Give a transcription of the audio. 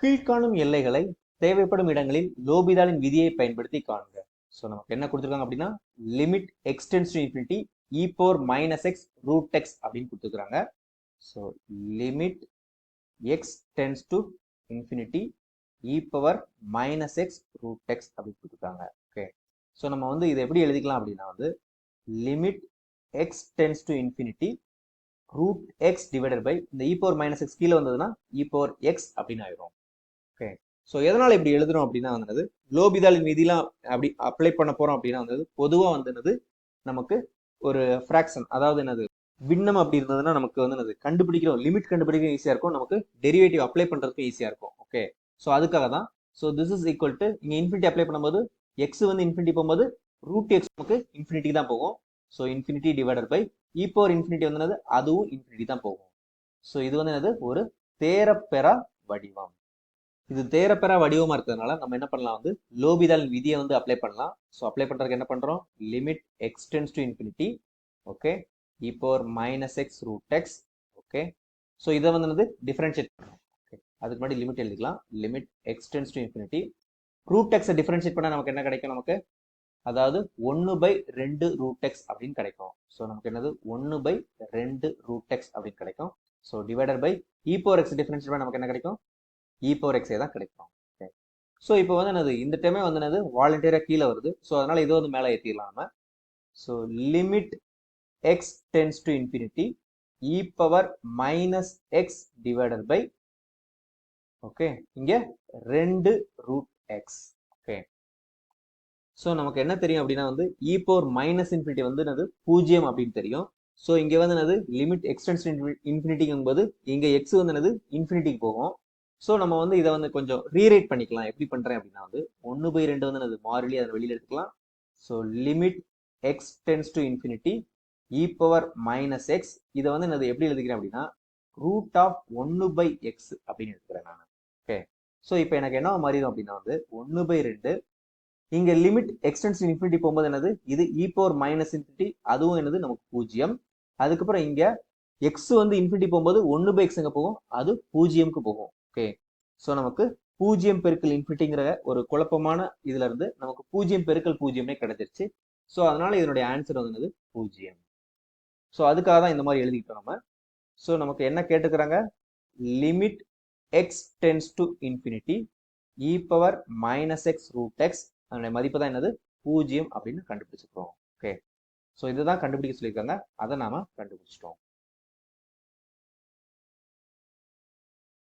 கீழ்காணும் எல்லைகளை தேவைப்படும் இடங்களில் லோபிதாலின் விதியை பயன்படுத்தி காணுங்க. ஸோ நமக்கு என்ன கொடுத்துருக்காங்க அப்படின்னா limit x tends to infinity e power minus x root x அப்படின்னு கொடுத்துருக்காங்க. So limit x tends to infinity e power minus x root x அப்படின்னு கொடுத்துருக்காங்க. ஓகே ஸோ நம்ம வந்து இதை எப்படி எழுதிக்கலாம் அப்படின்னா வந்து limit x tends to infinity root x divided by இந்த இ பவர் மைனஸ் எக்ஸ் கீழே வந்ததுன்னா இ பவர் எக்ஸ் அப்படின்னு ஆயிரும். ஓகே ஸோ எதனால் இப்படி எழுதுறோம் அப்படின்னா வந்தது லோபிதாலின் விதிலாம் அப்படி அப்ளை பண்ண போகிறோம் அப்படின்னா வந்தது பொதுவாக வந்தது நமக்கு ஒரு ஃப்ராக்ஷன் அதாவது என்னது விண்ணம் அப்படி இருந்ததுன்னா நமக்கு வந்து என்னது கண்டுபிடிக்கிறோம் லிமிட் கண்டுபிடிக்க ஈஸியாக இருக்கும் நமக்கு டெரிவேட்டிவ் அப்ளை பண்ணுறதுக்கு ஈஸியாக இருக்கும். ஓகே ஸோ அதுக்காக தான் so this is equal to இங்கே இன்ஃபினிட்டி அப்ளை பண்ணும்போது எக்ஸ் வந்து இன்ஃபினிட்டி போகும்போது ரூட் எக்ஸ் நமக்கு இன்ஃபினிட்டி தான் போகும். ஸோ இன்ஃபினிட்டி டிவைடட் பை இப்போ ஒரு இன்ஃபினிட்டி வந்து அதுவும் இன்ஃபினிட்டி தான் போகும். ஸோ இது வந்து என்னது ஒரு தேரப்பெறா வடிவம். இது தேரப்பெற வடிவமாக இருக்கிறதுனால நம்ம என்ன பண்ணலாம் வந்து லோபிதால் விதியை வந்து அப்ளை பண்ணலாம். ஸோ அப்ளை பண்ணுறதுக்கு என்ன பண்றோம்? Limit x tends to infinity okay e power minus x root x okay so இதை வந்து என்னது? டிஃபரன்ஷியேட் பண்ணுறோம் ஓகே அதுக்கு முன்னாடி லிமிட் எழுதிக்கலாம். Limit x tends to infinity root எக்ஸை டிஃபரன்ஷியேட் பண்ணால் நமக்கு என்ன கிடைக்கும் நமக்கு? அதாவது ஒன்று பை ரெண்டு ரூட் எக்ஸ் அப்படின்னு கிடைக்கும். ஸோ நமக்கு என்னது? ஒன்று பை ரெண்டு ரூட் எக்ஸ் அப்படின்னு கிடைக்கும். So divided by e x differentiate பண்ண நமக்கு என்ன கிடைக்கும்? இ பவர் எக்ஸே தான் கிடைக்கும். ஓகே ஸோ இப்போ வந்து என்னது இந்த டைமே வந்து என்னது வாலண்டியராக கீழே வருது. ஸோ அதனால் இதை வந்து மேலே ஏற்றிடலாம் நம்ம. So limit x tends to infinity e power minus x divided by okay இங்கே ரெண்டு ரூட் எக்ஸ் ஓகே ஸோ நமக்கு என்ன தெரியும் அப்படின்னா வந்து இ பவர் மைனஸ் இன்ஃபினிட்டி வந்து என்னது பூஜ்ஜியம் அப்படின்னு தெரியும். ஸோ இங்கே வந்து என்னது லிமிட் எக்ஸ்டென்ஸ் இன்ஃபினிட்டிங்கும் போது இங்கே எக்ஸ் வந்து என்னது இன்ஃபினிட்டிக்கு போகும். ஸோ நம்ம வந்து இதை வந்து கொஞ்சம் ரீரைட் பண்ணிக்கலாம். எப்படி பண்ணுறேன் அப்படின்னா வந்து ஒன்று பை ரெண்டு வந்து அது மாறிலி அதை வெளியில் எடுத்துக்கலாம். So limit x tends to infinity e power minus x இதை வந்து நான் எப்படி எழுதிக்கிறேன் அப்படின்னா ரூட் ஆஃப் ஒன்று பை எக்ஸ் அப்படின்னு எடுத்துக்கிறேன் நான். ஓகே ஸோ இப்போ எனக்கு என்ன மாறிடும் அப்படின்னா வந்து ஒன்று பை ரெண்டு. இங்கே லிமிட் எக்ஸ்டென்ஸ் இன்ஃபினிட்டி போகும்போது என்னது? இது இ பவர் மைனஸ் இன்ஃபினிட்டி அதுவும் என்னது? நமக்கு பூஜ்ஜியம். அதுக்கப்புறம் இங்கே எக்ஸ் வந்து இன்ஃபினிட்டி போகும்போது ஒன்று பை எக்ஸ் எங்கே போகும். அது பூஜ்ஜியம்க்கு போகும். ஓகே. ஸோ நமக்கு பூஜ்ஜியம் பெருக்கல் இன்ஃபினிட்டிங்கிற ஒரு குழப்பமான இதுல இருந்து நமக்கு பூஜ்ஜியம் பெருக்கல் பூஜ்ஜியமே கிடைச்சிருச்சு. ஸோ அதனால இதனுடைய ஆன்சர் வந்து பூஜ்ஜியம் ஸோ அதுக்காக தான் இந்த மாதிரி எழுதிக்கிட்டோம் நம்ம. ஸோ நமக்கு என்ன கேட்டுக்கிறாங்க? Limit x tends to infinity e power minus x root x அதனுடைய மதிப்பு தான் என்னது? பூஜ்ஜியம் அப்படின்னு கண்டுபிடிச்சிருக்கோம் ஓகே ஸோ இதுதான் கண்டுபிடிக்க சொல்லியிருக்காங்க. அதை நாம கண்டுபிடிச்சிட்டோம்.